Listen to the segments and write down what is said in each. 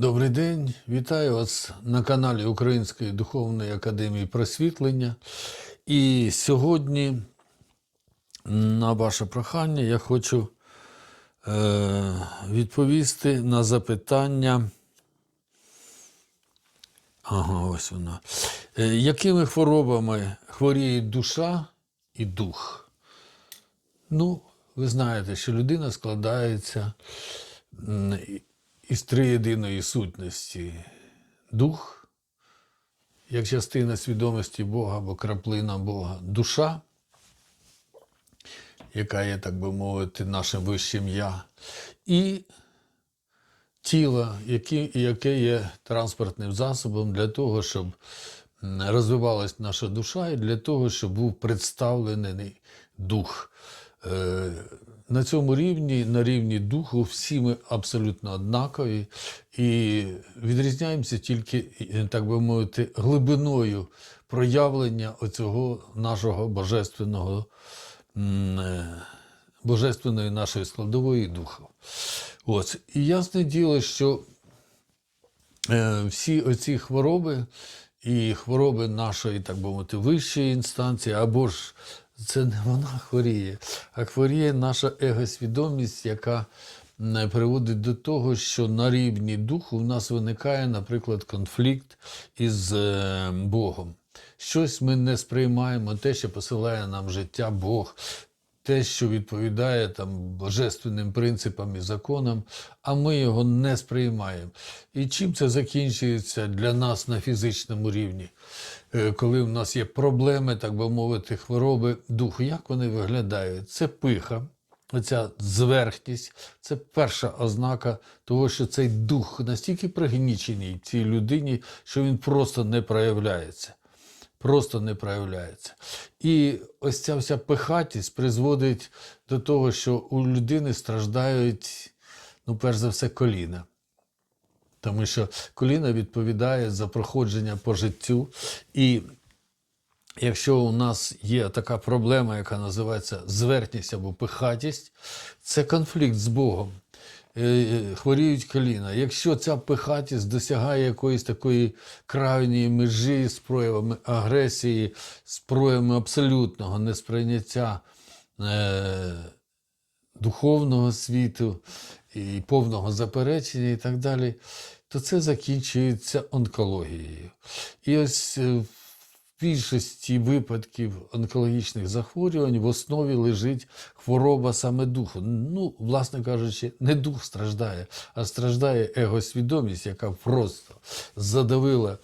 Добрий день, вітаю вас на каналі Української духовної академії просвітлення. І сьогодні, на ваше прохання, я хочу е, відповісти на запитання. Ага, ось вона. Е, якими хворобами хворіють душа і дух? Ну, ви знаєте, що людина складається із триєдиної сутності. Дух, як частина свідомості Бога або краплина Бога, душа, яка є, так би мовити, нашим вищим я, і тіло, яке, є транспортним засобом для того, щоб розвивалась наша душа, і для того, щоб був представлений дух. На цьому рівні, на рівні духу, всі ми абсолютно однакові і відрізняємося тільки, е, так би мовити, глибиною проявлення оцього нашого божественного, е, божественної нашої складової духа. Ось. І ясне діло, що е, всі оці хвороби і хвороби нашої, так би мовити, вищої інстанції, або ж це не вона хворіє, а хворіє наша егосвідомість, яка приводить до того, що на рівні духу в нас виникає, наприклад, конфлікт із е, Богом. Щось ми не сприймаємо, те, що посилає нам життя Бог, те, що відповідає там божественним принципам і законам, а ми його не сприймаємо. І чим це закінчується для нас на фізичному рівні? Е, Коли в нас є проблеми, так би мовити, хвороби духу, як вони виглядають? Це пиха, оця зверхність, це перша ознака того, що цей дух настільки пригнічений цій людині, що він просто не проявляється просто не проявляється. І ось ця вся пихатість призводить до того, що у людини страждають, ну, перш за все, коліна. Тому що коліна відповідає за проходження по життю. І якщо у нас є така проблема, яка називається звертність або пихатість, це конфлікт з Богом. Е, Хворіють коліна. Якщо ця пихатість досягає якоїсь такої крайньої межі з проявами агресії, з проявами абсолютного несприйняття е, духовного світу і повного заперечення і так далі, то це закінчується онкологією. І ось е, в більшості випадків онкологічних захворювань в основі лежить хвороба саме духу. Ну, власне кажучи, не дух страждає, а страждає егосвідомість, яка просто задавила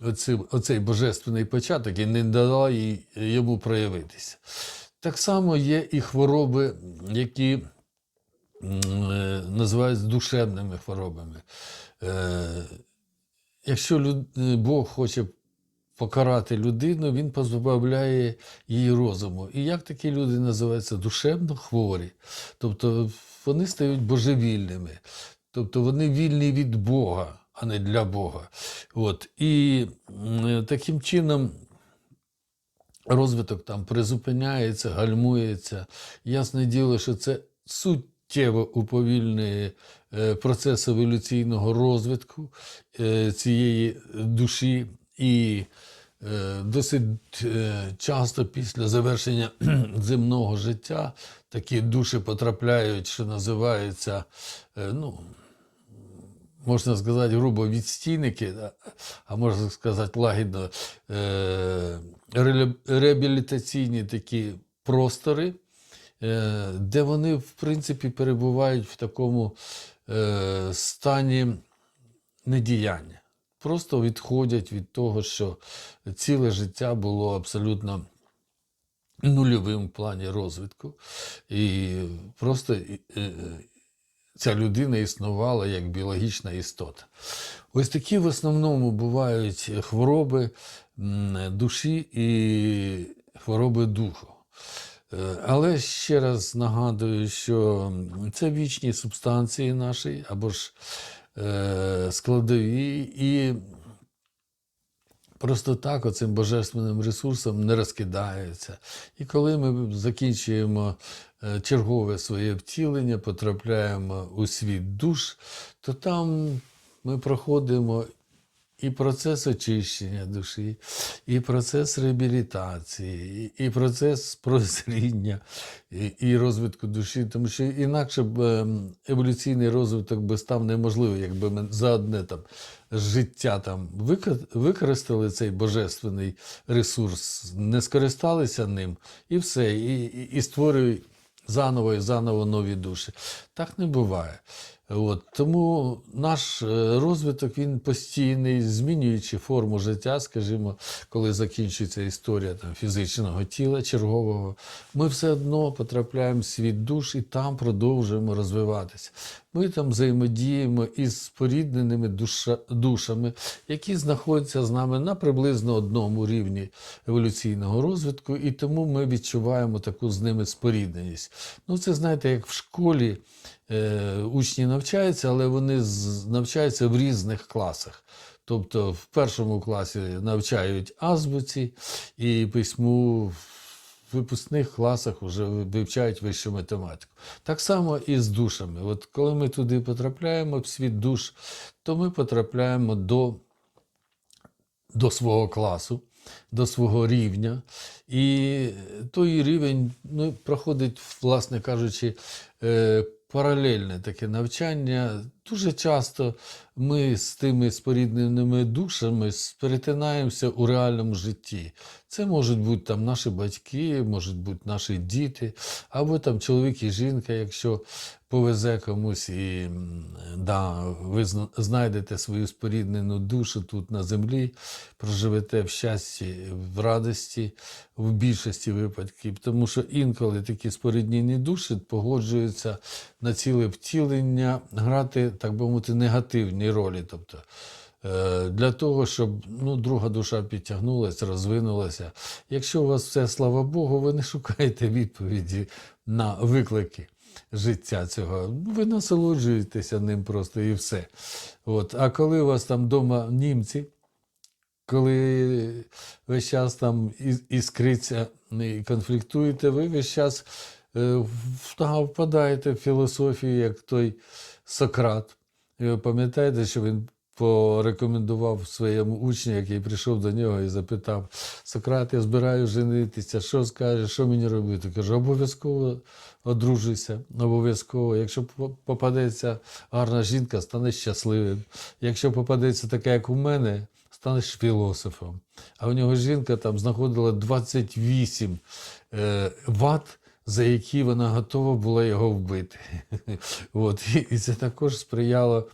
оцей, оцей божественний початок і не дала їй, йому проявитися. Так само є і хвороби, які е, душевними хворобами. Е, Якщо е, Бог хоче покарати людину, він позбавляє її розуму. І як такі люди називаються душевно хворі? Тобто вони стають божевільними, тобто вони вільні від Бога, а не для Бога. От. І таким чином. Розвиток там призупиняється, гальмується. Ясне діло, що це суттєво уповільнює е, процес еволюційного розвитку е, цієї душі. І е, досить часто після завершення земного життя такі душі потрапляють, що називається, е, ну, можна сказати, грубо відстійники, а можна сказати лагідно, реабілітаційні такі простори, де вони, в принципі, перебувають в такому е, стані недіяння. Просто відходять від того, що ціле життя було абсолютно нульовим в плані розвитку. І просто е, е, ця людина існувала як біологічна істота. Ось такі в основному бувають хвороби душі і хвороби духу. Е, Але ще раз нагадую, що це вічні субстанції наші або ж е, складові, і просто так оцим божественним ресурсом не розкидаються. І коли ми закінчуємо е, чергове своє втілення, потрапляємо у світ душ, то там ми проходимо і процес очищення душі, і процес реабілітації, і, процес прозріння, і, і розвитку душі, тому що інакше б ем, еволюційний розвиток би став неможливий, якби ми за одне там життя там використали цей божественний ресурс, не скористалися ним, і все, і, і, і створюють заново і заново нові душі. Так не буває. От, тому наш е, розвиток він постійний, змінюючи форму життя, скажімо, коли закінчується історія там, фізичного тіла чергового, ми все одно потрапляємо в світ душ і там продовжуємо розвиватися. Ми там взаємодіємо із спорідненими душа, душами, які знаходяться з нами на приблизно одному рівні еволюційного розвитку, і тому ми відчуваємо таку з ними спорідненість. Ну, це знаєте, як в школі учні навчаються, але вони навчаються в різних класах. Тобто в першому класі навчають азбуці і письму, в випускних класах вже вивчають вищу математику. Так само і з душами. От коли ми туди потрапляємо, в світ душ, то ми потрапляємо до до свого класу, до свого рівня. І той рівень ну, проходить, власне кажучи, е, паралельне таке навчання. Дуже часто ми з тими спорідненими душами перетинаємося у реальному житті. Це можуть бути там наші батьки, можуть бути наші діти, або там чоловік і жінка, якщо повезе комусь і да, ви знайдете свою споріднену душу тут на землі, проживете в щасті, в радості в більшості випадків, тому що інколи такі споріднені душі погоджуються на ціле втілення грати, так би мовити, негативні ролі. Тобто е, для того, щоб ну, друга душа підтягнулася, розвинулася. Якщо у вас все, слава Богу, ви не шукаєте відповіді на виклики життя цього. Ви насолоджуєтеся ним просто і все. От. А коли у вас там вдома німці, коли весь час там іскриться і конфліктуєте, ви весь час е, впадаєте в філософію, як той Сократ. І ви пам'ятаєте, що він порекомендував своєму учню, який прийшов до нього і запитав: Сократ, я збираю женитися, що скажеш, що мені робити? Каже, обов'язково одружуйся, обов'язково. Якщо попадеться гарна жінка, станеш щасливим. Якщо попадеться така, як у мене, станеш філософом. А у нього жінка там знаходила 28 е, ват, за які вона готова була його вбити. От. І, це також сприяло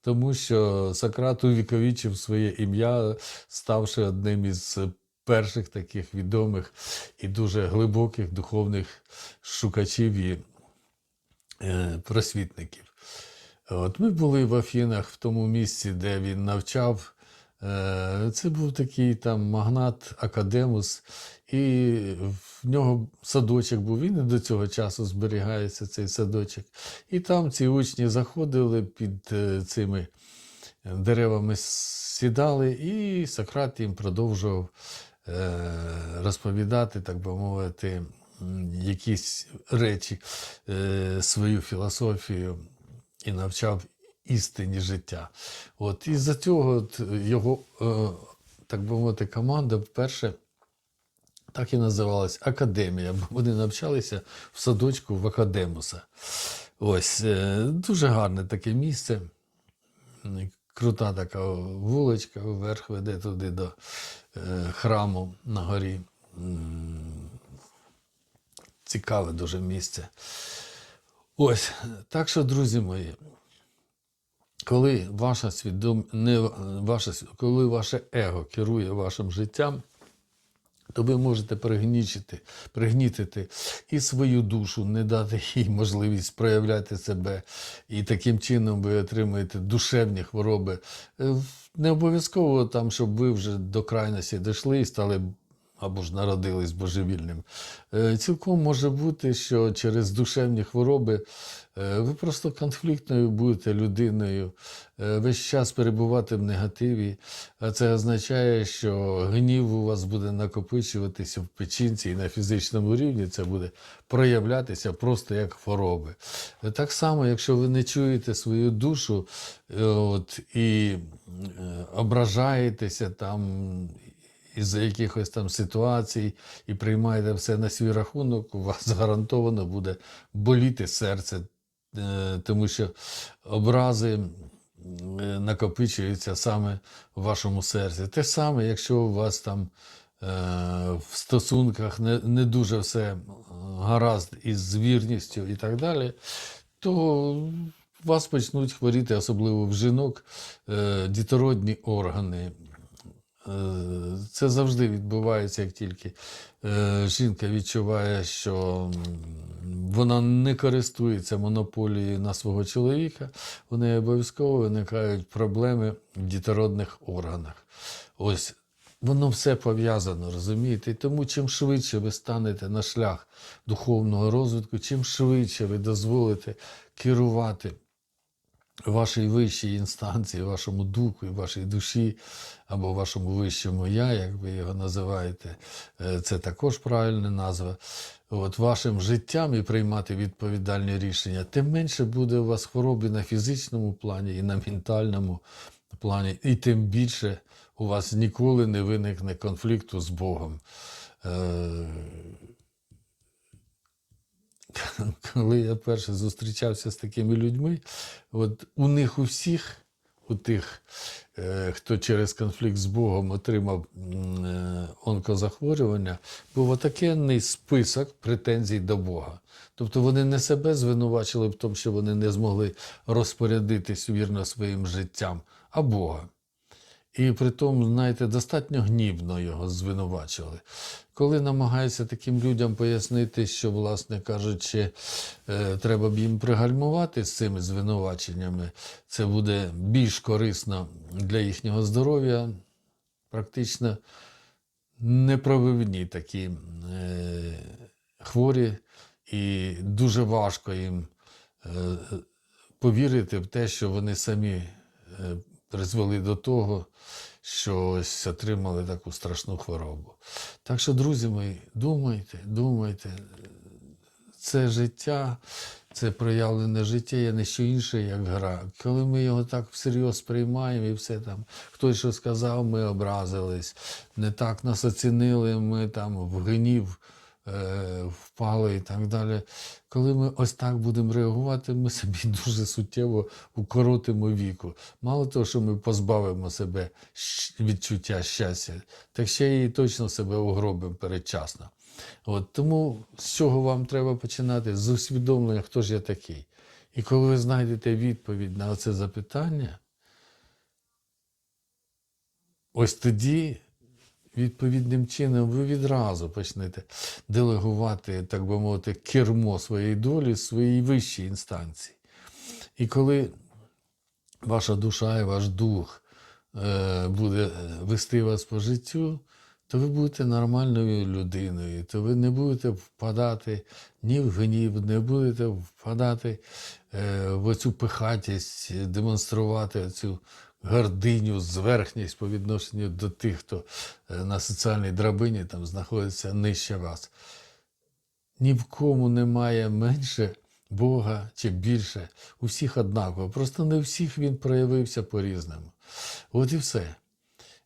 тому, що Сократ увіковічив своє ім'я, ставши одним із перших таких відомих і дуже глибоких духовних шукачів і е, просвітників. От ми були в Афінах в тому місці, де він навчав. Е, Це був такий там магнат Академус, і в нього садочок був. Він і до цього часу зберігається цей садочок. І там ці учні заходили під е, цими деревами, сідали, і Сократ їм продовжував е, розповідати, так би мовити, якісь речі, свою філософію і навчав істині життя. От, і за цього от його, е, так би мовити, команда вперше так і називалась Академія, бо вони навчалися в садочку в Академуса. Ось, е, дуже гарне таке місце. Крута така вуличка вверх веде туди до е, храму на горі. Цікаве дуже місце. Ось, так що, друзі мої, коли ваша свідом... не... ваша... коли ваше его керує вашим життям, то ви можете пригнічити, пригнітити і свою душу, не дати їй можливість проявляти себе. І таким чином ви отримаєте душевні хвороби. Е, Не обов'язково там, щоб ви вже до крайності дійшли і стали або ж народились божевільним. Е, Цілком може бути, що через душевні хвороби е, ви просто конфліктною будете людиною, е, весь час перебувати в негативі. А це означає, що гнів у вас буде накопичуватися в печінці і на фізичному рівні це буде проявлятися просто як хвороби. Так само, якщо ви не чуєте свою душу от, і ображаєтеся там із-за якихось там ситуацій і приймаєте все на свій рахунок, у вас гарантовано буде боліти серце, е, тому що образи е, накопичуються саме в вашому серці. Те саме, якщо у вас там е, в стосунках не, дуже все гаразд із вірністю і так далі, то вас почнуть хворіти, особливо в жінок, дітородні органи. Е, Це завжди відбувається, як тільки е, жінка відчуває, що вона не користується монополією на свого чоловіка, у неї обов'язково виникають проблеми в дітородних органах. Ось воно все пов'язано, розумієте? І тому чим швидше ви станете на шлях духовного розвитку, чим швидше ви дозволите керувати вашій вищій інстанції, вашому духу вашій душі, або вашому вищому я, як ви його називаєте, е, це також правильна назва. От вашим життям і приймати відповідальні рішення, тим менше буде у вас хвороби на фізичному плані і на ментальному плані, і тим більше у вас ніколи не виникне конфлікту з Богом. Коли я перше зустрічався з такими людьми, от у них у всіх, у тих, е, хто через конфлікт з Богом отримав е, онкозахворювання, був отакенний список претензій до Бога. Тобто вони не себе звинувачили в тому, що вони не змогли розпорядитись вірно своїм життям, а Бога. І при тому, знаєте, достатньо гнівно його звинувачували. Коли намагаюся таким людям пояснити, що, власне кажучи, е, треба б їм пригальмувати з цими звинуваченнями, це буде більш корисно для їхнього здоров'я, практично непробивні такі е, хворі, і дуже важко їм е, повірити в те, що вони самі призвели до того, що ось отримали таку страшну хворобу. Так що, друзі мої, думайте, думайте, це життя, це проявлене життя, є не що інше, як гра. Коли ми його так всерйоз приймаємо і все там, хтось що сказав, ми образились, не так нас оцінили, ми там в гнів впали і так далі. Коли ми ось так будемо реагувати, ми собі дуже суттєво укоротимо віку. Мало того, що ми позбавимо себе відчуття щастя, так ще і точно себе угробимо передчасно. От, тому з чого вам треба починати? З усвідомлення, хто ж я такий. І коли ви знайдете відповідь на це запитання, ось тоді відповідним чином ви відразу почнете делегувати, так би мовити, кермо своєї долі своїй вищій інстанції. І коли ваша душа і ваш дух е, буде вести вас по життю, то ви будете нормальною людиною, то ви не будете впадати ні в гнів, не будете впадати е, в оцю пихатість, демонструвати цю гординю, зверхність по відношенню до тих, хто е, на соціальній драбині там знаходиться нижче вас. Ні в кому немає менше Бога чи більше. У всіх однаково. Просто не всіх він проявився по-різному. От і все.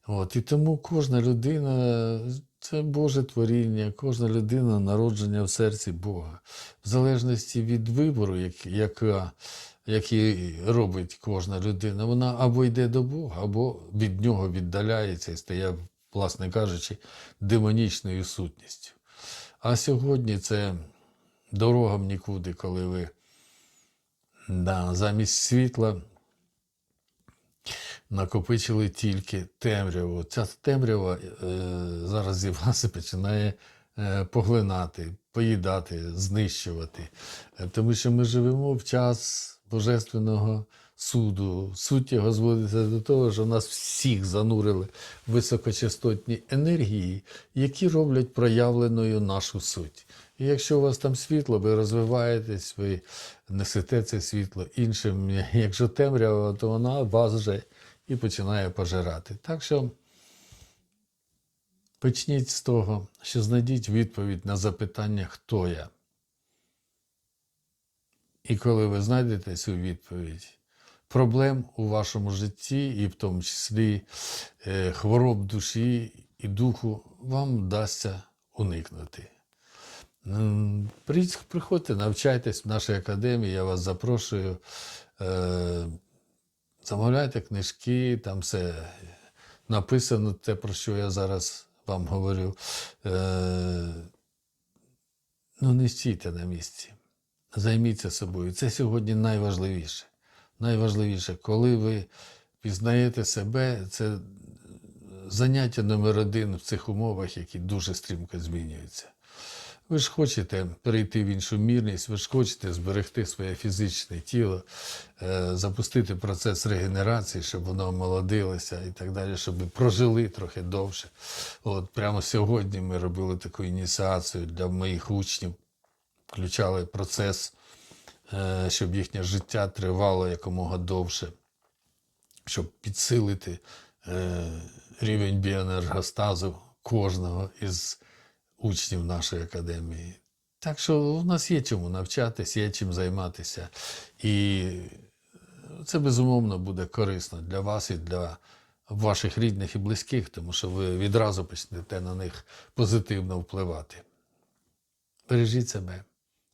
От, і тому кожна людина це Боже творіння, кожна людина народження в серці Бога. В залежності від вибору, як- яка, який робить кожна людина, вона або йде до Бога, або від нього віддаляється і стає, власне кажучи, демонічною сутністю. А сьогодні це дорога в нікуди, коли ви да, замість світла накопичили тільки темряву. Ця темрява е, зараз і вас починає е, поглинати, поїдати, знищувати. Е, Тому що ми живемо в час божественного суду. Суть його зводиться до того, що нас всіх занурили в високочастотні енергії, які роблять проявленою нашу суть. І якщо у вас там світло, ви розвиваєтесь, ви несете це світло іншим. Якщо темрява, то вона вас вже і починає пожирати. Так що почніть з того, що знайдіть відповідь на запитання, хто я. І коли ви знайдете цю відповідь, проблем у вашому житті, і в тому числі е, хвороб душі і духу, вам вдасться уникнути. Приходьте, навчайтесь в нашій академії, я вас запрошую. Е, Замовляйте книжки, там все написано, те, про що я зараз вам говорю. Е, Ну, не стійте на місці. Займіться собою. Це сьогодні найважливіше. Найважливіше, коли ви пізнаєте себе, це заняття номер один в цих умовах, які дуже стрімко змінюються. Ви ж хочете перейти в іншу мірність, ви ж хочете зберегти своє фізичне тіло, е, запустити процес регенерації, щоб воно омолодилося і так далі, щоб ви прожили трохи довше. От прямо сьогодні ми робили таку ініціацію для моїх учнів, включали процес, е, щоб їхнє життя тривало якомога довше, щоб підсилити е, рівень біоенергостазу кожного із учнів нашої академії. Так що у нас є чому навчатись, є чим займатися. І це безумовно буде корисно для вас і для ваших рідних і близьких, тому що ви відразу почнете на них позитивно впливати. Бережіть себе,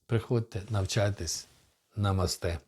приходьте, навчайтесь, намасте.